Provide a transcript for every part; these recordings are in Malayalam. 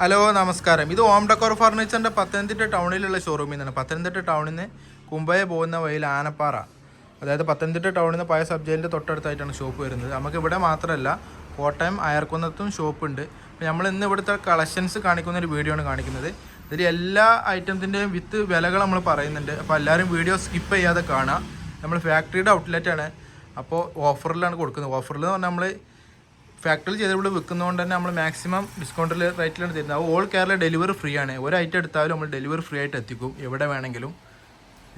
ഹലോ നമസ്കാരം. ഇത് ഓം ഡെക്കോർ ഫർണിച്ചറിന്റെ പത്തനംതിട്ട ടൗണിലുള്ള ഷോറൂമിൽ നിന്നാണ്. പത്തനംതിട്ട ടൗണിൽ നിന്ന് കുമ്പയെ പോകുന്ന വഴിയിൽ ആനപ്പാറ. അതായത് പത്തനംതിട്ട ടൗണിൽ നിന്ന് പഴയ സബ് ജയിലിന്റെ തൊട്ടടുത്തായിട്ടാണ് ഷോപ്പ് വരുന്നത്. നമുക്ക് ഇവിടെ മാത്രമല്ല കോട്ടയം അയർക്കുന്നത്തും ഷോപ്പുണ്ട് അപ്പോൾ നമ്മൾ ഇന്ന് ഇവിടുത്തെ കളക്ഷൻസ് കാണിക്കുന്ന ഒരു വീഡിയോ ആണ് കാണിക്കുന്നത്. ഇതിൽ എല്ലാ ഐറ്റത്തിന്റെയും വിത്ത് വിലകൾ നമ്മൾ പറയുന്നുണ്ട്. അപ്പോൾ എല്ലാവരും വീഡിയോ സ്കിപ്പ് ചെയ്യാതെ കാണാം നമ്മൾ ഫാക്ടറിയുടെ ഔട്ട്ലെറ്റാണ് അപ്പോൾ ഓഫറിലാണ് കൊടുക്കുന്നത്. ഓഫറിൽ എന്ന് പറഞ്ഞാൽ നമ്മൾ ഫാക്ടറിയിൽ ചെയ്ത് ഇവിടെ തന്നെ നമ്മൾ മാക്സിമം ഡിസ്കൗണ്ടിൽ റേറ്റിലാണ് തരുന്നത്. ഓൾ കേരള ഡെലിവറി ഫ്രീ ആണ്. ഒരു ഐറ്റം എടുത്താലും നമ്മൾ ഡെലിവറി ഫ്രീ ആയിട്ട് എത്തിക്കും എവിടെ വേണമെങ്കിലും.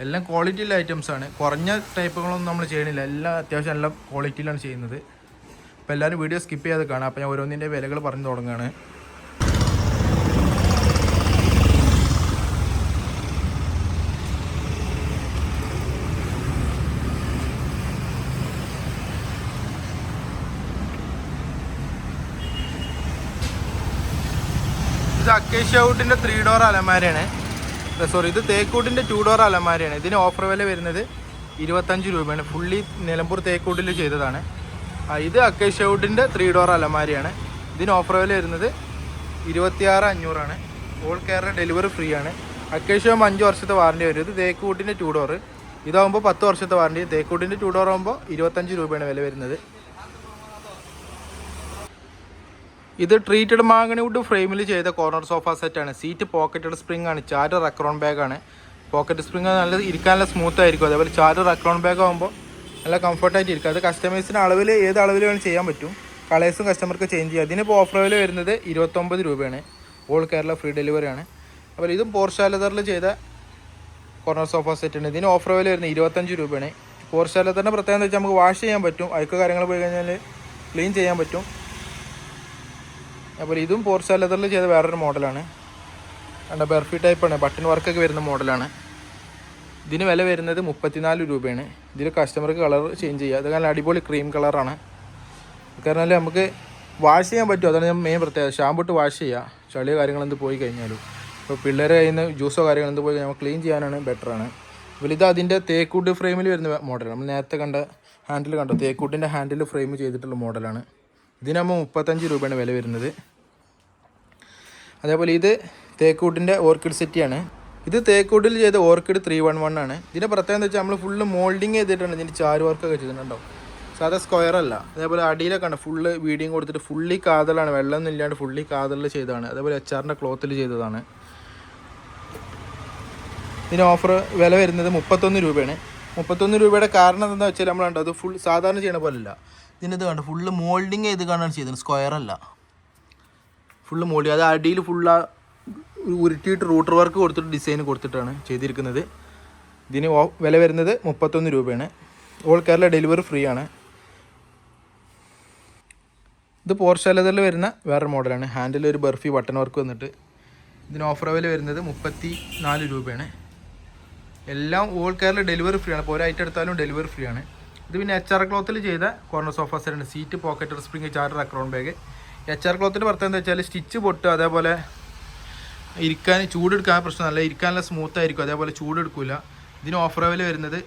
എല്ലാം ക്വാളിറ്റിയുള്ള ഐറ്റംസ് ആണ്. കുറഞ്ഞ ടൈപ്പുകളൊന്നും നമ്മൾ ചെയ്യണില്ല. എല്ലാം അത്യാവശ്യം നല്ല ക്വാളിറ്റിയിലാണ് ചെയ്യുന്നത്. അപ്പോൾ എല്ലാവരും വീഡിയോ സ്കിപ്പ് ചെയ്യാതെ കാണാം. അപ്പോൾ ഞാൻ ഓരോന്നിന്റെ വിലകൾ പറഞ്ഞു തുടങ്ങുകയാണ് ഇത് അക്കേഷ്യ ത്രീ ഡോർ അലമാരയാണ്. സോറി ഇത് തേക്കൂട്ടിന്റെ ടു ഡോർ അലമാരയാണ്. ഇതിന് ഓഫർ വില വരുന്നത് ഇരുപത്തഞ്ച് രൂപയാണ്. ഫുള്ളി നിലമ്പൂർ തേക്കൂട്ടിൽ ചെയ്തതാണ്. ഇത് അക്കേഷ്യ വുഡിന്റെ ത്രീ ഡോർ അലമാരയാണ്. ഇതിന് ഓഫർ വില വരുന്നത് ഇരുപത്തിയാറ് അഞ്ഞൂറാണ്. ഓൾ കേരള ഡെലിവറി ഫ്രീ ആണ്. അക്കേഷ്യ ആകുമ്പോൾ അഞ്ച് വർഷത്തെ വാറണ്ടി വരും. ഇത് തേക്കൂട്ടിന്റെ ടു ഡോർ ഇതാകുമ്പോൾ പത്ത് വർഷത്തെ വാറണ്ടി തേക്കൂട്ടിന്റെ ടു ഡോർ ആകുമ്പോൾ ഇരുപത്തഞ്ച് രൂപയാണ് വില വരുന്നത്. ഇത് ട്രീറ്റഡ് മാങ്ങണി വുഡ് ഫ്രെയിമിൽ ചെയ്ത കോർണർ സോഫ സെറ്റാണ് സീറ്റ് പോക്കറ്റഡ് സ്പ്രിംഗ് ആണ്. ചാര് റക്രോൺ ബാഗാണ് പോക്കറ്റ് സ്പ്രിംഗ് നല്ല ഇരിക്കാനുള്ള സ്മൂത്ത് ആയിരിക്കും. അതേപോലെ ചാര് റക്രോൺ ബാഗ് ആകുമ്പോൾ നല്ല കംഫർട്ടായിട്ട് ഇരിക്കും. അത് കസ്റ്റമേഴ്സിന് അളവിൽ ഏത് അളവിൽ വേണം ചെയ്യാൻ പറ്റും. കളേഴ്സും കസ്റ്റമർക്ക് ചേഞ്ച് ചെയ്യാം. അതിനിപ്പോൾ ഓഫർ വില വരുന്നത് ഇരുപത്തൊമ്പത് രൂപയാണ്. ഓൾ കേരള ഫ്രീ ഡെലിവറി ആണ്. അപ്പോൾ ഇതും പോർഷാലതറിൽ ചെയ്ത കോർണർ സോഫ സെറ്റാണ് ഇതിന് ഓഫർ വില വരുന്നത് ഇരുപത്തഞ്ച് രൂപയാണ്. പോർഷാലതറിന്റെ പ്രത്യേകത എന്ന് വെച്ചാൽ നമുക്ക് വാഷ് ചെയ്യാൻ പറ്റും. അയക്ക് കാര്യങ്ങൾ പോയി കഴിഞ്ഞാൽ ക്ലീൻ ചെയ്യാൻ പറ്റും. അപ്പോൾ ഇതും പോർച്ച ലെതറിൽ ചെയ്ത വേറൊരു മോഡലാണ്. കണ്ട ബർഫി ടൈപ്പാണ് ബട്ടൺ വർക്കൊക്കെ വരുന്ന മോഡലാണ്. ഇതിന് വില വരുന്നത് മുപ്പത്തിനാല് രൂപയാണ്. ഇതിൽ കസ്റ്റമർക്ക് കളർ ചേഞ്ച് ചെയ്യുക അത് നല്ല അടിപൊളി ക്രീം കളറാണ് കാരണം നമുക്ക് വാഷ് ചെയ്യാൻ പറ്റുമോ അതാണ് ഞാൻ മെയിൻ പ്രത്യേകത. ഷാമ്പു ഇട്ട് വാഷ് ചെയ്യുക ചളിയോ കാര്യങ്ങളെന്ത് പോയി കഴിഞ്ഞാലും. ഇപ്പോൾ പിള്ളേരെ നിന്ന് ജ്യൂസോ കാര്യങ്ങളെന്ത് പോയി കഴിഞ്ഞാൽ ക്ലീൻ ചെയ്യാനാണ് ബെറ്ററാണ് ഇത് അതിന്റെ തേക്കൂട്ട് ഫ്രെയിമിൽ വരുന്ന മോഡലാണ്. നമ്മൾ നേരത്തെ കണ്ട ഹാൻഡിൽ കണ്ടോ? തേക്കൂട്ടിന്റെ ഹാൻഡിൽ ഫ്രെയിം ചെയ്തിട്ടുള്ള മോഡലാണ്. ഇതിനാകുമ്പോൾ മുപ്പത്തഞ്ച് രൂപയാണ് വില വരുന്നത്. അതേപോലെ ഇത് തേക്കൂട്ടിന്റെ ഓർക്കിഡ് സെറ്റിയാണ്. ഇത് തേക്കൂട്ടിൽ ചെയ്ത ഓർക്കിഡ് ത്രീ വൺ വൺ ആണ്. ഇതിന്റെ പ്രത്യേകത എന്താ വെച്ചാൽ നമ്മൾ ഫുള്ള് മോൾഡിങ് ചെയ്തിട്ടുണ്ട് ഇതിന്റെ ചാരു വർക്കൊക്കെ ചെയ്തിട്ടുണ്ടോ സാധാ സ്ക്വയർ അല്ല. അതേപോലെ അടിയിലൊക്കെ ഉണ്ട്. ഫുള്ള് വീഡിയും കൊടുത്തിട്ട് ഫുള്ളി കാതലാണ്. വെള്ളമൊന്നും ഇല്ലാണ്ട് ഫുള്ളി കാതലിൽ ചെയ്തതാണ്. അതേപോലെ എച്ച് ആറിന്റെ ക്ലോത്തിൽ ചെയ്തതാണ്. ഇതിന് ഓഫർ വില വരുന്നത് മുപ്പത്തൊന്ന് രൂപയാണ്. മുപ്പത്തൊന്ന് രൂപയുടെ കാരണം എന്താണെന്ന് വെച്ചാൽ നമ്മൾ കണ്ടോ അത് ഫുൾ സാധാരണ ചെയ്യണ പോലെയല്ല. ഇത് കണ്ടോ ഫുള്ള് മോൾഡിങ് ചെയ്ത് കാണാൻ ചെയ്തത്. സ്ക്വയർ അല്ല. ഫുള്ള് മോളി അത് അടിയിൽ ഫുള്ള് ഉരുട്ടിയിട്ട് റൂട്ടർ വർക്ക് കൊടുത്തിട്ട് ഡിസൈൻ കൊടുത്തിട്ടാണ് ചെയ്തിരിക്കുന്നത്. ഇതിന് വില വരുന്നത് മുപ്പത്തൊന്ന് രൂപയാണ്. ഓൾ കേരള ഡെലിവറി ഫ്രീ ആണ്. ഇത് പോർഷാലതറിൽ വരുന്ന വേറൊരു മോഡലാണ്. ഹാൻഡിൽ ഒരു ബർഫി ബട്ടൺ വർക്ക് വന്നിട്ട്. ഇതിന് ഓഫർ വില വരുന്നത് മുപ്പത്തി നാല് രൂപയാണ്. എല്ലാം ഓൾ കേരള ഡെലിവറി ഫ്രീ ആണ്. ഇപ്പോൾ ഒരു ഐറ്റം എടുത്താലും ഡെലിവറി ഫ്രീ ആണ്. ഇത് പിന്നെ എച്ച് ആർ ക്ലോത്തിൽ ചെയ്ത corner sofa seat pocket spring charger അക്രൗണ്ട് ബാഗ് എച്ച് ആർ ക്ലോത്തിന്റെ പ്രത്യേകത എന്താ വെച്ചാൽ സ്റ്റിച്ച് പൊട്ട് അതേപോലെ ഇരിക്കാൻ ചൂടെടുക്കാൻ പ്രശ്നമല്ല ഇരിക്കാനുള്ള സ്മൂത്ത് ആയിരിക്കും അതേപോലെ ചൂടെടുക്കില്ല ഇതിന് ഓഫർ വില വരുന്നത്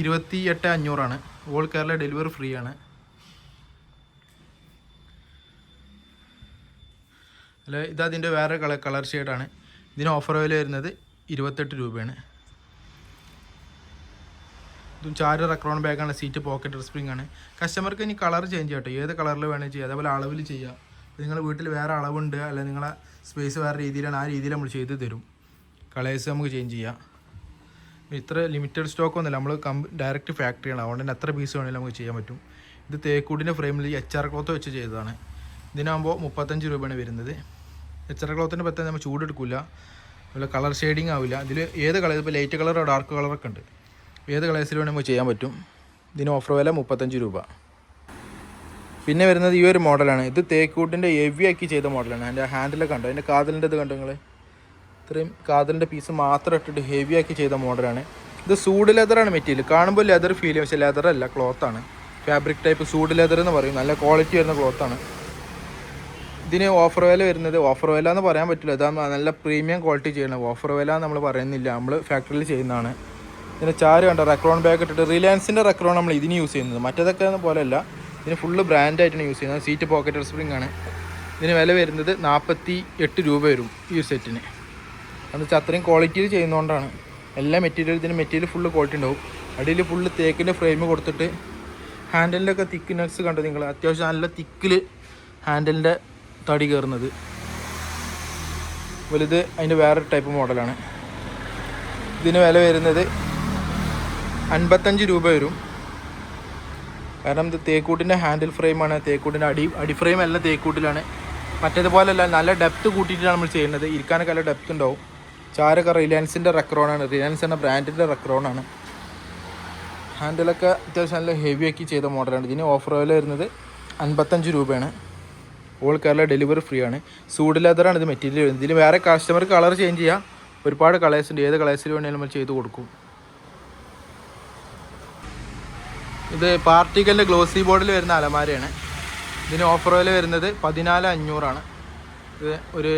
ഇരുപത്തി എട്ട് അഞ്ഞൂറാണ്. ഓൾ കേരള ഡെലിവറി ഫ്രീ ആണ്. അല്ല ഇത് അതിന്റെ വേറെ കളർ കളർ ഷെയ്ഡാണ് ഇതിന് ഓഫർ വില വരുന്നത് ഇരുപത്തെട്ട് രൂപയാണ്. ഇതും ചാര് റക്രോൺ ബാഗാണ് സീറ്റ് പോക്കറ്റ് സ്പ്രിംഗ് ആണ്. കസ്റ്റമർക്ക് ഇനി കളർ ചേഞ്ച് ചെയ്യട്ടോ ഏത് കളറിൽ വേണമെങ്കിൽ ചെയ്യാം. അതേപോലെ അളവിൽ ചെയ്യാം. നിങ്ങൾ വീട്ടിൽ വേറെ അളവുണ്ട് അല്ലെങ്കിൽ നിങ്ങളെ സ്പേസ് വേറെ രീതിയിലാണ് ആ രീതിയിൽ നമ്മൾ ചെയ്ത് തരും. കളേഴ്സ് നമുക്ക് ചേഞ്ച് ചെയ്യാം. ഇത്ര ലിമിറ്റഡ് സ്റ്റോക്ക് ഒന്നുമില്ല. നമ്മൾ കം ഡയറക്റ്റ് ഫാക്ടറിയാണ് അതുകൊണ്ട് തന്നെ എത്ര പീസ് വേണമെങ്കിലും നമുക്ക് ചെയ്യാൻ പറ്റും. ഇത് തേക്കൂടിന്റെ ഫ്രെയിമിൽ എച്ച് ആർ ക്ലോത്ത് വെച്ച് ചെയ്തതാണ്. ഇതിനാകുമ്പോൾ മുപ്പത്തഞ്ച് രൂപയാണ് വരുന്നത്. എച്ച് ആർ ക്ലോത്തിന്റെ പറ്റാൻ നമ്മൾ ചൂടെടുക്കില്ല അതുപോലെ കളർ ഷെയ്ഡിങ് ആവില്ല. ഇതിൽ ഏത് കളർ ഇപ്പോൾ ലൈറ്റ് കളറോ ഡാർക്ക് കളറൊക്കെ ഉണ്ട്. ഏത് കളേഴ്സിൽ വേണമെങ്കിൽ നമുക്ക് ചെയ്യാൻ പറ്റും. ഇതിന് ഓഫർ വില മുപ്പത്തഞ്ച് രൂപ. പിന്നെ വരുന്നത് ഈ ഒരു മോഡലാണ്. ഇത് തേക്കൂട്ടിന്റെ ആക്കി ചെയ്ത മോഡലാണ്. അതിന്റെ ഹാൻഡിലൊക്കെ കണ്ടോ? അതിന്റെ കാതലിന്റെ ഇത് കണ്ടോ നിങ്ങൾ ഇത്രയും കാതലിന്റെ പീസ് മാത്രം ഇട്ടിട്ട് ഹെവി ആക്കി ചെയ്ത മോഡലാണ്. ഇത് സൂഡ് ലെതറാണ് മെറ്റീരിയൽ. കാണുമ്പോൾ ലെതർ ഫീൽ ചെയ്യും. പക്ഷേ ലെതറല്ല ക്ലോത്താണ് ഫാബ്രിക് ടൈപ്പ് സൂഡ് ലെതർ എന്ന് പറയും. നല്ല ക്വാളിറ്റി വരുന്ന ക്ലോത്താണ് ഇതിന് ഓഫർ വില വരുന്നത് ഓഫർ വില എന്ന് പറയാൻ പറ്റില്ല. ഇതാ നല്ല പ്രീമിയം ക്വാളിറ്റി ചെയ്യണം ഓഫർ വില നമ്മൾ പറയുന്നില്ല. നമ്മൾ ഫാക്ടറിയിൽ ചെയ്യുന്നതാണ്. ഇതിന് ചാര് കണ്ടോ? റെക്രോൺ ബാഗ് ഇട്ടിട്ട് റിലയൻസിന്റെ റെക്രോൺ നമ്മൾ ഇതിന് യൂസ് ചെയ്യുന്നത്. മറ്റേതൊക്കെ പോലെയല്ല ഇതിന് ഫുള്ള് ബ്രാൻഡായിട്ടാണ് യൂസ് ചെയ്യുന്നത്. സീറ്റ് പോക്കറ്റ് സ്പ്രിംഗ് ആണ്. ഇതിന് വില വരുന്നത് നാൽപ്പത്തി എട്ട് രൂപ വരും ഈ സെറ്റിന് എന്നുവെച്ചാൽ അത്രയും ക്വാളിറ്റിയിൽ ചെയ്യുന്നതുകൊണ്ടാണ് എല്ലാ മെറ്റീരിയലും ഇതിന് മെറ്റീരിയൽ ഫുള്ള് ക്വാളിറ്റി ഉണ്ടാവും. അടിയിൽ ഫുള്ള് തേക്കിന്റെ ഫ്രെയിം കൊടുത്തിട്ട് ഹാൻഡലിന്റെയൊക്കെ തിക്ക്നെസ് കണ്ടു നിങ്ങൾ? അത്യാവശ്യം നല്ല തിക്കിൽ ഹാൻഡലിന്റെ തടി കയറുന്നത്. വലുത് അതിന്റെ വേറൊരു ടൈപ്പ് മോഡലാണ് ഇതിന് വില വരുന്നത് അൻപത്തഞ്ച് രൂപ വരും. കാരണം ഇത് തേക്കൂട്ടിന്റെ ഹാൻഡിൽ ഫ്രെയിമാണ് തേക്കൂട്ടിന്റെ അടി അടി ഫ്രെയിം എല്ലാം തേക്കൂട്ടിലാണ്. മറ്റേതുപോലെയല്ല നല്ല ഡെപ്ത് കൂട്ടിയിട്ടാണ് നമ്മൾ ചെയ്യുന്നത്. ഇരിക്കാനൊക്കെ നല്ല ഡെപ്ത് ഉണ്ടാവും. ചാരൊക്കെ റിലയൻസിന്റെ റെക്രോണാണ് റിലയൻസ് എന്ന ബ്രാൻഡിന്റെ റെക്രോണാണ് ഹാൻഡിലൊക്കെ അത്യാവശ്യം നല്ല ഹെവി ആക്കി ചെയ്ത മോഡലാണ് ഇതിന് ഓഫർ വില വരുന്നത് അൻപത്തഞ്ച് രൂപയാണ്. ഓൾ കേരള ഡെലിവറി ഫ്രീ ആണ്. സൂഡ് ലെതറാണ് ഇത് മെറ്റീരിയൽ വരുന്നത്. ഇതിൽ വേറെ കസ്റ്റമർ കളർ ചേഞ്ച് ചെയ്യാം. ഒരുപാട് കളേഴ്സ് ഉണ്ട്. ഏത് കളേഴ്സിൽ വേണമെങ്കിലും നമ്മൾ ചെയ്ത് കൊടുക്കും. ഇത് പാർട്ടിക്കലിന്റെ ഗ്ലോസി ബോർഡിൽ വരുന്ന അലമാരയാണ്. ഇതിന് ഓഫർ വില വരുന്നത് പതിനാല് അഞ്ഞൂറാണ്. ഇത് ഒരു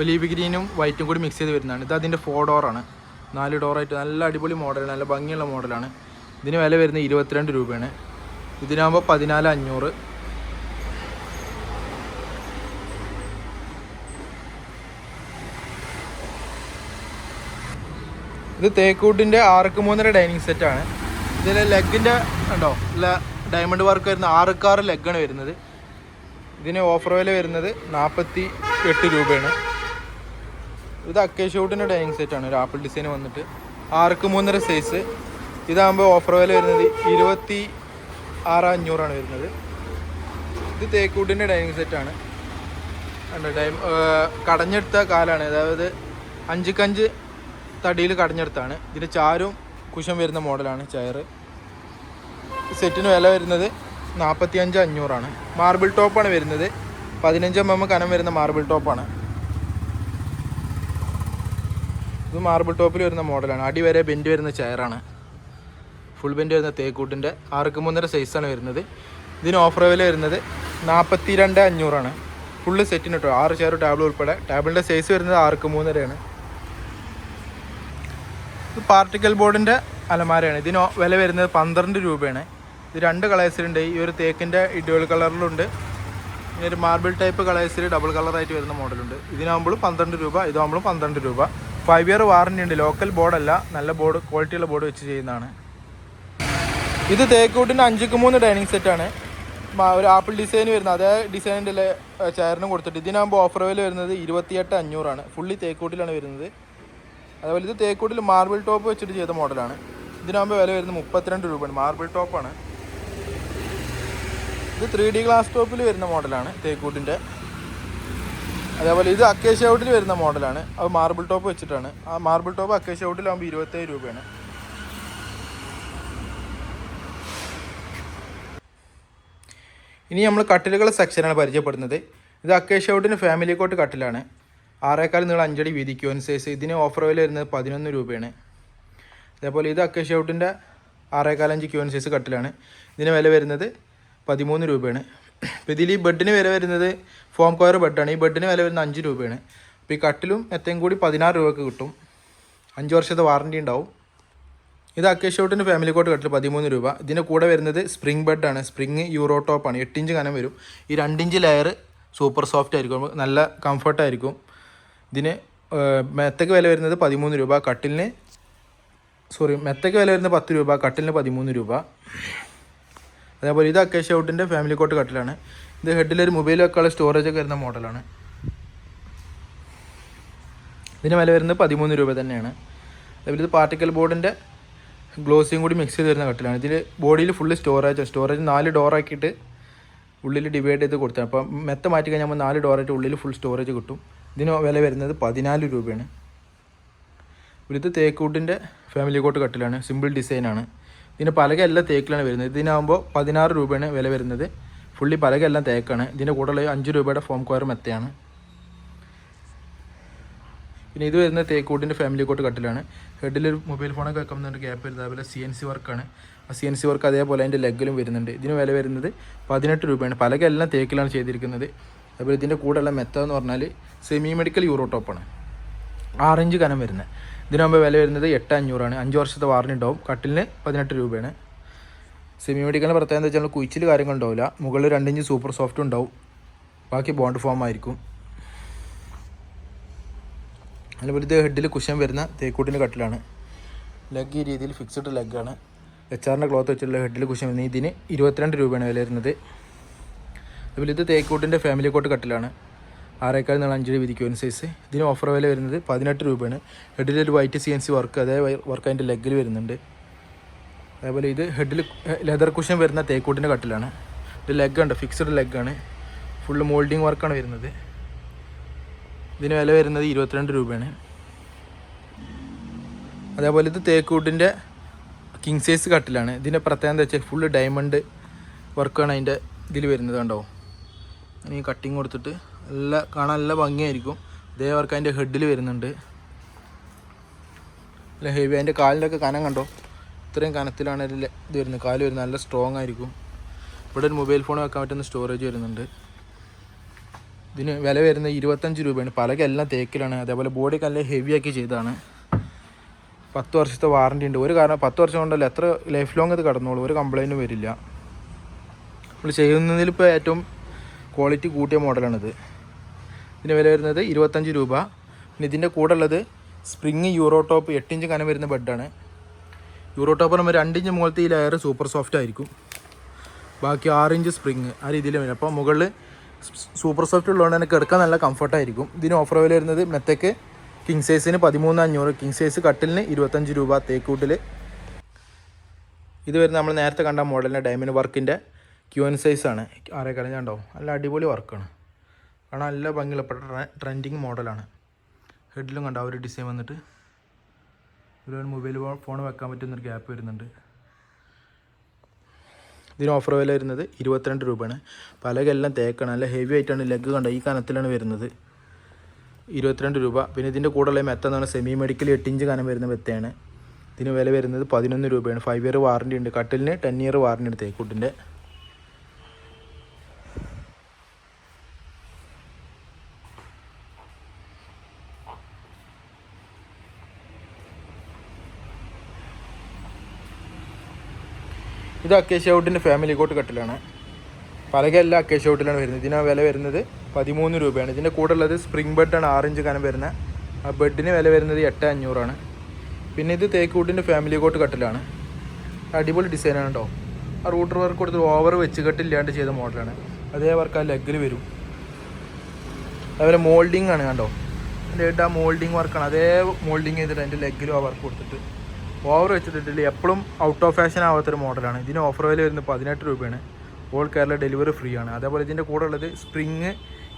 ഒലീവ് ഗ്രീനും വൈറ്റും കൂടി മിക്സ് ചെയ്ത് വരുന്നതാണ്. ഇത് അതിന്റെ ഫോർ ഡോറാണ് നാല് ഡോറായിട്ട് നല്ല അടിപൊളി മോഡലാണ് നല്ല ഭംഗിയുള്ള മോഡലാണ് ഇതിന് വില വരുന്നത് ഇരുപത്തിരണ്ട് രൂപയാണ്. ഇതിനാകുമ്പോൾ പതിനാല് അഞ്ഞൂറ്. ഇത് തേക്കൂട്ടിന്റെ ആർക്ക് മൂന്നര ഡൈനിങ് സെറ്റാണ്. ഇതിൽ ലെഗിന്റെ ഉണ്ടോ ഇല്ല ഡയമണ്ട് വർക്ക് വരുന്ന ആറുക്കാറ് ലെഗാണ് വരുന്നത്. ഇതിന് ഓഫർ വില വരുന്നത് നാൽപ്പത്തി എട്ട് രൂപയാണ്. ഇത് അക്കേഷൂട്ടിന്റെ ഡൈനിങ് സെറ്റാണ് ഒരു ആപ്പിൾ ഡിസൈൻ വന്നിട്ട് ആർക്ക് മൂന്നര സൈസ് ഇതാകുമ്പോൾ ഓഫർ വില വരുന്നത് ഇരുപത്തി ആറ് അഞ്ഞൂറാണ് വരുന്നത്. ഇത് തേക്കൂട്ടിന്റെ ഡൈനിങ് സെറ്റാണ് ഡൈം കടഞ്ഞെടുത്ത കാലാണ്. അതായത് അഞ്ചുക്കഞ്ച് തടിയിൽ കടഞ്ഞെടുത്താണ്. ഇതിന് ചാരും കുശം വരുന്ന മോഡലാണ് ചെയർ സെറ്റിന് വില വരുന്നത് നാൽപ്പത്തി അഞ്ച് അഞ്ഞൂറാണ് മാർബിൾ ടോപ്പാണ് വരുന്നത്. പതിനഞ്ച് എം എം കനം വരുന്ന മാർബിൾ ടോപ്പാണ് ഇത് മാർബിൾ ടോപ്പിൽ വരുന്ന മോഡലാണ്. അടി വരെ ബെൻഡ് വരുന്ന ചെയറാണ്. ഫുൾ ബെൻഡ് വരുന്ന തേക്കൂട്ടിന്റെ ആർക്ക് മൂന്നര സൈസാണ് വരുന്നത്. ഇതിന് ഓഫർ വില വരുന്നത് നാൽപ്പത്തി രണ്ട് അഞ്ഞൂറാണ് ഫുള്ള് സെറ്റിന് കേട്ടോ ആറ് ചെയർ ടേബിൾ ഉൾപ്പെടെ. ടേബിളിന്റെ സൈസ് വരുന്നത് ആർക്ക് മൂന്നരയാണ്. ഇത് പാർട്ടിക്കൽ ബോർഡിന്റെ അലമാരയാണ്. ഇതിന് വില വരുന്നത് പന്ത്രണ്ട് രൂപയാണ്. ഇത് രണ്ട് കളേഴ്സിലുണ്ട് ഈ ഒരു തേക്കിന്റെ ഇഡ്വൽ കളറിലുണ്ട് ഇനി ഒരു മാർബിൾ ടൈപ്പ് കളേഴ്സിൽ ഡബിൾ കളറായിട്ട് വരുന്ന മോഡലുണ്ട്. ഇതിനാകുമ്പോഴും പന്ത്രണ്ട് രൂപ ഇതാകുമ്പോഴും പന്ത്രണ്ട് രൂപ. ഫൈവ് ഇയർ വാറന്റി ഉണ്ട്. ലോക്കൽ ബോർഡല്ല നല്ല ബോർഡ് ക്വാളിറ്റിയുള്ള ബോർഡ് വെച്ച് ചെയ്യുന്നതാണ്. ഇത് തേക്കൂട്ടിന്റെ അഞ്ചുക്ക് മൂന്ന് ഡൈനിങ് സെറ്റാണ് ഒരു ആപ്പിൾ ഡിസൈൻ വരുന്ന അതേ ഡിസൈനിന്റെ ചെയറിനും കൊടുത്തിട്ട്. ഇതിനാകുമ്പോൾ ഓഫർ വില വരുന്നത് ഇരുപത്തിയെട്ട് അഞ്ഞൂറാണ്. ഫുള്ളി തേക്കൂട്ടിലാണ് വരുന്നത്. അതുപോലെ ഇത് തേക്കൂട്ടിൽ മാർബിൾ ടോപ്പ് വെച്ചിട്ട് ചെയ്ത മോഡലാണ്. ഇതിനാകുമ്പോൾ വില വരുന്നത് മുപ്പത്തിരണ്ട് രൂപയാണ്. മാർബിൾ ടോപ്പാണ് ഇത് ത്രീ ഡി ഗ്ലാസ് ടോപ്പിൽ വരുന്ന മോഡലാണ് തേക്കൂട്ടിന്റെ അതേപോലെ ഇത് അക്കേഷ്യ ഔട്ടിൽ വരുന്ന മോഡലാണ്. അത് മാർബിൾ ടോപ്പ് വെച്ചിട്ടാണ്. ആ മാർബിൾ ടോപ്പ് അക്കേഷ്യ ഔട്ടിലാകുമ്പോൾ ഇരുപത്തേഴ് രൂപയാണ്. ഇനി നമ്മൾ കട്ടിലുകളുടെ സെക്ഷനാണ് പരിചയപ്പെടുന്നത്. ഇത് അക്കേഷ്യ ഔട്ടിന് ഫാമിലി കോട്ട് കട്ടിലാണ്. ആറേക്കാൽ നീളം അഞ്ചടി വീതി ക്യൂൻ സൈസ് ഇതിന് ഓഫർ വില വരുന്നത് പതിനൊന്ന് രൂപയാണ്. അതേപോലെ ഇത് അക്കേഷ്യ ഔട്ടിന്റെ ആറേക്കാൽ അഞ്ച് ക്യൂൻ സൈസ് കട്ടിലാണ്. ഇതിന് വില വരുന്നത് പതിമൂന്ന് രൂപയാണ്. അപ്പോൾ ഇതിൽ ഈ ബെഡിന് വില വരുന്നത് ഫോം കോയർ ബെഡാണ് ഈ ബെഡിന് വില വരുന്നത് അഞ്ച് രൂപയാണ്. അപ്പോൾ ഈ കട്ടിലും എത്രയും കൂടി പതിനാറ് രൂപയ്ക്ക് കിട്ടും. അഞ്ച് വർഷത്തെ വാറണ്ടി ഉണ്ടാവും. ഇത് അക്കേഷോട്ടിന് ഫാമിലി കോട്ട് കട്ടിൽ പതിമൂന്ന് രൂപ. ഇതിന്റെ കൂടെ വരുന്നത് സ്പ്രിംഗ് ബെഡാണ് സ്പ്രിംഗ് യൂറോ ടോപ്പാണ് എട്ടിഞ്ച് കനം വരും. ഈ രണ്ടിഞ്ച് ലെയർ സൂപ്പർ സോഫ്റ്റ് ആയിരിക്കും. നല്ല കംഫർട്ടായിരിക്കും ഇതിന് മെത്തക്ക് വില വരുന്നത് പതിമൂന്ന് രൂപ കട്ടിലിന് സോറി മെത്തക്ക് വില വരുന്നത് പത്ത് രൂപ കട്ടിലിന് പതിമൂന്ന് രൂപ. അതേപോലെ ഇത് അക്കേഷ ഔട്ടിന്റെ ഫാമിലി കോട്ട് കട്ടിലാണ്. ഇത് ഹെഡിലൊരു മൊബൈൽ വെക്കാനുള്ള സ്റ്റോറേജ് ഒക്കെ വരുന്ന മോഡലാണ് ഇതിന് വില വരുന്നത് പതിമൂന്ന് രൂപ തന്നെയാണ്. അതേപോലെ ഇത് പാർട്ടിക്കൽ ബോർഡിന്റെ ഗ്ലോസിയും കൂടി മിക്സ് ചെയ്ത് വരുന്ന കട്ടിലാണ്. ഇതിൽ ബോഡിയിൽ ഫുള്ള് സ്റ്റോറേജ് സ്റ്റോറേജ് നാല് ഡോറാക്കിയിട്ട് ഉള്ളിൽ ഡിവൈഡ് ചെയ്ത് കൊടുത്തത് അപ്പം മെത്ത മാറ്റി കഴിഞ്ഞാൽ നാല് ഡോറായിട്ട് ഉള്ളിൽ ഫുൾ സ്റ്റോറേജ് കിട്ടും. ഇതിന് വില വരുന്നത് പതിനാല് രൂപയാണ്. ഇത് തേക്കൂട്ടിന്റെ ഫാമിലി കോട്ട് കട്ടിലാണ് സിമ്പിൾ ഡിസൈനാണ് ഇതിന്റെ പലക എല്ലാം തേക്കിലാണ് വരുന്നത്. ഇതിനാകുമ്പോൾ പതിനാറ് രൂപയാണ് വില വരുന്നത്. ഫുള്ളി പലക എല്ലാം തേക്കാണ്. ഇതിന്റെ കൂടെയുള്ള അഞ്ച് രൂപയുടെ ഫോം കോയർ മെത്തയാണ്. പിന്നെ ഇത് വരുന്ന തേക്കൂട്ടിന്റെ ഫാമിലി കോട്ട് കട്ടിലാണ്. ഹെഡിൽ ഒരു മൊബൈൽ ഫോണൊക്കെ വെക്കുന്നുണ്ട്. ഗ്യാപ്പ് വരുന്നത് അതുപോലെ സി എൻ സി വർക്കാണ് ആ സി എൻ സി വർക്ക് അതേപോലെ അതിന്റെ ലെഗിലും വരുന്നുണ്ട്. ഇതിന് വില വരുന്നത് പതിനെട്ട് രൂപയാണ്. പലക എല്ലാം തേക്കിലാണ് ചെയ്തിരിക്കുന്നത്. അതുപോലെ ഇതിന്റെ കൂടെയുള്ള മെത്ത എന്ന് പറഞ്ഞാൽ സെമി മെഡിക്കൽ യൂറോ ടോപ്പാണ് ആറഞ്ച് കനം വരുന്നത് ഇതിനാകുമ്പോൾ വില വരുന്നത് എട്ട് അഞ്ഞൂറാണ് അഞ്ച് വർഷത്തെ വാറണ്ടി ഉണ്ടാവും. കട്ടിലിന് പതിനെട്ട് രൂപയാണ്. സെമി മെഡിക്കലിന് പ്രത്യേകത എന്താ വെച്ചാൽ കുയിച്ചിൽ കാര്യങ്ങൾ ഉണ്ടാവില്ല. മുകളിൽ രണ്ടിഞ്ച് സൂപ്പർ സോഫ്റ്റ് ഉണ്ടാവും. ബാക്കി ബോണ്ട് ഫോം ആയിരിക്കും. അതുപോലെ ഇത് ഹെഡിൽ കുഷൻ വരുന്ന തേക്കൂട്ടിന്റെ കട്ടിലാണ്. ലെഗ് ഈ രീതിയിൽ ഫിക്സ്ഡ് ലെഗാണ് എച്ച് ആറിന്റെ ക്ലോത്ത് വെച്ചിട്ടുള്ള ഹെഡിൽ കുഷൻ വരുന്നത് ഇതിന് ഇരുപത്തിരണ്ട് രൂപയാണ് വില വരുന്നത്. അതുപോലെ ഇത് തേക്കൂട്ടിന്റെ ഫാമിലി കോട്ട് കട്ടിലാണ്. ആറേക്കാൾ അഞ്ച് രൂപ വിധിക്കും സൈസ് ഇതിന് ഓഫർ വില വരുന്നത് പതിനെട്ട് രൂപയാണ്. ഹെഡിൽ ഒരു white C N C work അതേ വർക്ക് അതിന്റെ ലെഗിൽ വരുന്നുണ്ട്. അതേപോലെ ഇത് ഹെഡിൽ ലെതർ കുഷൻ വരുന്ന തേക്കൂട്ടിന്റെ കട്ടിലാണ്. ഇത് ലെഗ് ഉണ്ട് ഫിക്സ്ഡ് ലെഗാണ് ഫുള്ള് മോൾഡിങ് വർക്കാണ് വരുന്നത്. ഇതിന് വില വരുന്നത് ഇരുപത്തിരണ്ട് രൂപയാണ്. അതേപോലെ ഇത് തേക്കൂട്ടിന്റെ കിങ് സൈസ് കട്ടിലാണ്. ഇതിന്റെ പ്രത്യേകത എന്താ വെച്ചാൽ ഫുള്ള് ഡയമണ്ട് വർക്കാണ് അതിന്റെ ഇതിൽ വരുന്നത് കണ്ടോ? ഈ കട്ടിങ് കൊടുത്തിട്ട് നല്ല കാണാൻ നല്ല ഭംഗിയായിരിക്കും. ഇതേ വർക്ക് അതിന്റെ ഹെഡിൽ വരുന്നുണ്ട്. നല്ല ഹെവി അതിന്റെ കാലിന്റെയൊക്കെ കനം കണ്ടോ? ഇത്രയും കനത്തിലാണ് ഇതിൽ ഇത് വരുന്നത്. കാൽ വരുന്നത്. നല്ല സ്ട്രോങ് ആയിരിക്കും. ഇവിടെ ഒരു മൊബൈൽ ഫോൺ വെക്കാൻ പറ്റുന്ന സ്റ്റോറേജ് വരുന്നുണ്ട്. ഇതിന് വില വരുന്നത് ഇരുപത്തഞ്ച് രൂപയാണ്. പലകെല്ലാം തേക്കിലാണ്. അതേപോലെ ബോഡിയൊക്കെ നല്ല ഹെവി ആക്കി ചെയ്തതാണ്. പത്ത് വർഷത്തെ വാറണ്ടി ഉണ്ട്. ഒരു കാരണം പത്ത് വർഷം കൊണ്ടല്ല എത്ര ലൈഫ് ലോങ് ഇത് കടന്നോളൂ. ഒരു കംപ്ലൈന്റും വരില്ല. നമ്മൾ ചെയ്യുന്നതിൽ ഇപ്പോൾ ഏറ്റവും ക്വാളിറ്റി കൂട്ടിയ മോഡലാണിത് ഇതിന് വില വരുന്നത് ഇരുപത്തഞ്ച് രൂപ. പിന്നെ ഇതിന്റെ കൂടെ ഉള്ളത് സ്പ്രിങ് യൂറോ ടോപ്പ് എട്ടിഞ്ച് കനം വരുന്ന ബെഡാണ് യൂറോ ടോപ്പ് നമ്മൾ രണ്ടിഞ്ച് മുകളിലത്തെ ഈ ലെയർ സൂപ്പർ സോഫ്റ്റ് ആയിരിക്കും. ബാക്കി ആറിഞ്ച് സ്പ്രിങ് ആ രീതിയിൽ വരും. അപ്പോൾ മുകളിൽ സൂപ്പർ സോഫ്റ്റ് ഉള്ളതുകൊണ്ട് തന്നെ കിടക്കാൻ നല്ല കംഫർട്ടായിരിക്കും ഇതിന് ഓഫർ വില വരുന്നത് മെത്തേക്ക് കിങ് സൈസിന് പതിമൂന്ന് അഞ്ഞൂറ് കിങ് സൈസ് കട്ടിലിന് ഇരുപത്തഞ്ച് രൂപ തേക്കൂട്ടിൽ ഇത് വരുന്ന നമ്മൾ നേരത്തെ കണ്ട മോഡലിന്റെ ഡയമണ്ട് വർക്കിന്റെ ക്യു എൻ സൈസാണ് ആരെ കരഞ്ഞാണ്ടോ നല്ല അടിപൊളി വർക്കാണ് കാരണം നല്ല ഭംഗിയുള്ള ട്രെൻഡിങ് മോഡലാണ് ഹെഡിലും കണ്ടോ ഒരു ഡിസൈൻ വന്നിട്ട്. ഒരു മൊബൈൽ ഫോൺ വെക്കാൻ പറ്റുന്നൊരു ഗ്യാപ്പ് വരുന്നുണ്ട്. ഇതിന് ഓഫർ വില വരുന്നത് ഇരുപത്തിരണ്ട് രൂപയാണ്. പലകെല്ലാം തേക്കാണ്. നല്ല ഹെവി ആയിട്ടാണ് ലെഗ് കണ്ടോ ഈ കനത്തിലാണ് വരുന്നത്. ഇരുപത്തിരണ്ട് രൂപ. പിന്നെ ഇതിന്റെ കൂടെയുള്ള മെത്ത എന്ന് പറഞ്ഞാൽ സെമി മെഡിക്കൽ എട്ട് ഇഞ്ച് കനം വരുന്ന മെത്തയാണ്. ഇതിന് വില വരുന്നത് പതിനൊന്ന് രൂപയാണ്. ഫൈവ് ഇയർ വാറന്റി ഉണ്ട്. കട്ടിലിന് ടെൻ ഇയർ വാറന്റി ഉണ്ട് തേക്കൂട്ടിന്റെ ഇത് അക്കേഷ്യ ഔട്ടിന്റെ ഫാമിലി കോട്ട് കട്ടിലാണ്. പലകെല്ലാം അക്കേഷ്യ ഔട്ടിലാണ് വരുന്നത്. ഇതിന് വില വരുന്നത് പതിമൂന്ന് രൂപയാണ്. ഇതിന്റെ കൂടെ ഉള്ളത് സ്പ്രിംഗ് ബെഡാണ് ആറിഞ്ച് കനം വരുന്ന. ആ ബെഡിന് വില വരുന്നത് എട്ട് അഞ്ഞൂറാണ് പിന്നെ ഇത് തേക്കൂട്ടിന്റെ ഫാമിലി കോട്ട് കട്ടിലാണ്. അടിപൊളി ഡിസൈനാണ് കേട്ടോ ആ റൂട്ടർ വർക്ക് കൊടുത്ത് ഓവർ വെച്ച് കെട്ടില്ലാണ്ട് ചെയ്ത മോഡലാണ് അതേ വർക്ക് ആ ലെഗിൽ വരും. അതുപോലെ മോൾഡിങ് ആണ് കണ്ടോ? അതിന്റെ ആ മോൾഡിങ് വർക്കാണ് അതേ മോൾഡിങ് ചെയ്തിട്ട് അതിന്റെ ലെഗിലും ആ വർക്ക് കൊടുത്തിട്ട്. ഓവർ വെച്ചിട്ടിട്ടില്ല. എപ്പോഴും ഔട്ട് ഓഫ് ഫാഷൻ ആവാത്തൊരു മോഡലാണ് ഇതിന് ഓഫർ വില വരുന്നത് പതിനെട്ട് രൂപയാണ്. ഓൾ കേരള ഡെലിവറി ഫ്രീ ആണ്. അതേപോലെ ഇതിന്റെ കൂടെ ഉള്ളത് സ്പ്രിങ്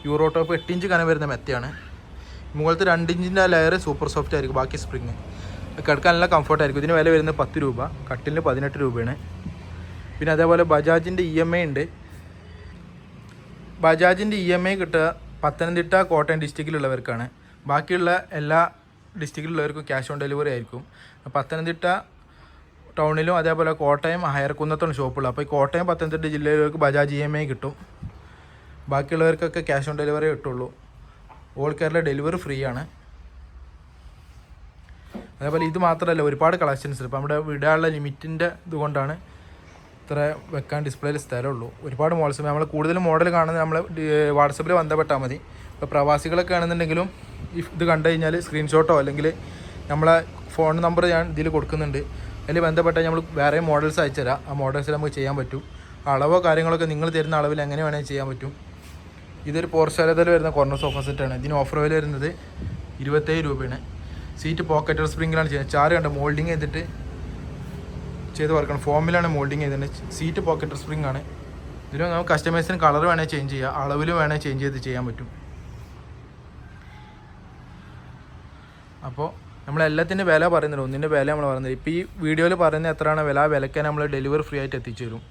യൂറോ ടോപ്പ് എട്ട് ഇഞ്ച് കനം വരുന്ന മെത്തയാണ് മുകളിലത്തെ രണ്ട് ഇഞ്ചിന്റെ ആ ലെയർ സൂപ്പർ സോഫ്റ്റ് ആയിരിക്കും. ബാക്കി സ്പ്രിങ് കിടക്കാൻ നല്ല കംഫർട്ട് ആയിരിക്കും. ഇതിന് വില വരുന്നത് പത്ത് രൂപ. കട്ടിലിന് പതിനെട്ട് രൂപയാണ്. പിന്നെ അതേപോലെ ബജാജിന്റെ ഇ എം ഐ ഉണ്ട്. ബജാജിന്റെ ഇ എം ഐ കിട്ടുക പത്തനംതിട്ട കോട്ടയം ഡിസ്ട്രിക്റ്റിലുള്ളവർക്കാണ് ബാക്കിയുള്ള എല്ലാ ഡിസ്ട്രിക്റ്റിലുള്ളവർക്കും ക്യാഷ് ഓൺ ഡെലിവറി ആയിരിക്കും. പത്തനംതിട്ട ടൗണിലും അതേപോലെ കോട്ടയം ഹയർക്കുന്നത്താണ് ഷോപ്പുള്ളത് അപ്പോൾ ഈ കോട്ടയം പത്തനംതിട്ട ജില്ലയിലേക്ക് ബജാജ് ഇ എം ഐ കിട്ടും. ബാക്കിയുള്ളവർക്കൊക്കെ ക്യാഷ് ഓൺ ഡെലിവറി കിട്ടുള്ളൂ. ഓൾ കേരള ഡെലിവറി ഫ്രീ ആണ്. അതേപോലെ ഇത് മാത്രമല്ല ഒരുപാട് കളക്ഷൻസ് ഇപ്പോൾ നമ്മുടെ വിടാനുള്ള ലിമിറ്റിന്റെ ഇതുകൊണ്ടാണ് ഇത്ര വെക്കാൻ ഡിസ്പ്ലേയിൽ സ്ഥലമുള്ളൂ. ഒരുപാട് മോഡൽസ് നമ്മൾ കൂടുതൽ മോഡൽ കാണുന്നത് നമ്മൾ വാട്സപ്പിൽ ബന്ധപ്പെട്ടാൽ മതി. ഇപ്പോൾ പ്രവാസികളൊക്കെ ആണെന്നുണ്ടെങ്കിലും ഇത് കണ്ടു കഴിഞ്ഞാൽ സ്ക്രീൻഷോട്ടോ അല്ലെങ്കിൽ നമ്മളെ ഫോൺ നമ്പർ ഞാൻ ഇതിൽ കൊടുക്കുന്നുണ്ട്. അതിൽ ബന്ധപ്പെട്ടാൽ നമ്മൾ വേറെ മോഡൽസ് അയച്ചുതരാം. ആ മോഡൽസിൽ നമുക്ക് ചെയ്യാൻ പറ്റും. അളവോ കാര്യങ്ങളൊക്കെ നിങ്ങൾ തരുന്ന അളവിൽ എങ്ങനെ വേണമെങ്കിൽ ചെയ്യാൻ പറ്റും. ഇതൊരു പോർച്ചാലതിൽ വരുന്ന കോർണർ സോഫ സെറ്റാണ് ഇതിന് ഓഫർ വില വരുന്നത് ഇരുപത്തേഴ് രൂപയാണ്. സീറ്റ് പോക്കറ്റ് സ്പ്രിങ്ങിലാണ് ചെയ്യുന്നത്. ചാറ് കണ്ട? മോൾഡിങ് ചെയ്തിട്ട് ചെയ്ത് വർക്കാണ് ഫോമിലാണ് മോൾഡിങ് ചെയ്തിട്ടുണ്ട് സീറ്റ് പോക്കറ്റ് സ്പ്രിംഗ് ആണ്. ഇതിന് നമുക്ക് കസ്റ്റമേഴ്സിന് കളർ വേണേൽ ചേഞ്ച് ചെയ്യാം. അളവിൽ വേണേൽ ചേഞ്ച് ചെയ്ത് ചെയ്യാൻ പറ്റും. അപ്പോൾ നമ്മൾ എല്ലാത്തിന്റെ വില പറയുന്നുണ്ട്. ഒന്നിന്റെ വില നമ്മൾ പറയുന്നത് ഇപ്പോൾ ഈ വീഡിയോയിൽ പറയുന്ന എത്രയാണ്? വില ആ വിലയ്ക്ക് നമ്മൾ ഡെലിവറി ഫ്രീ ആയിട്ട് എത്തിച്ചു തരും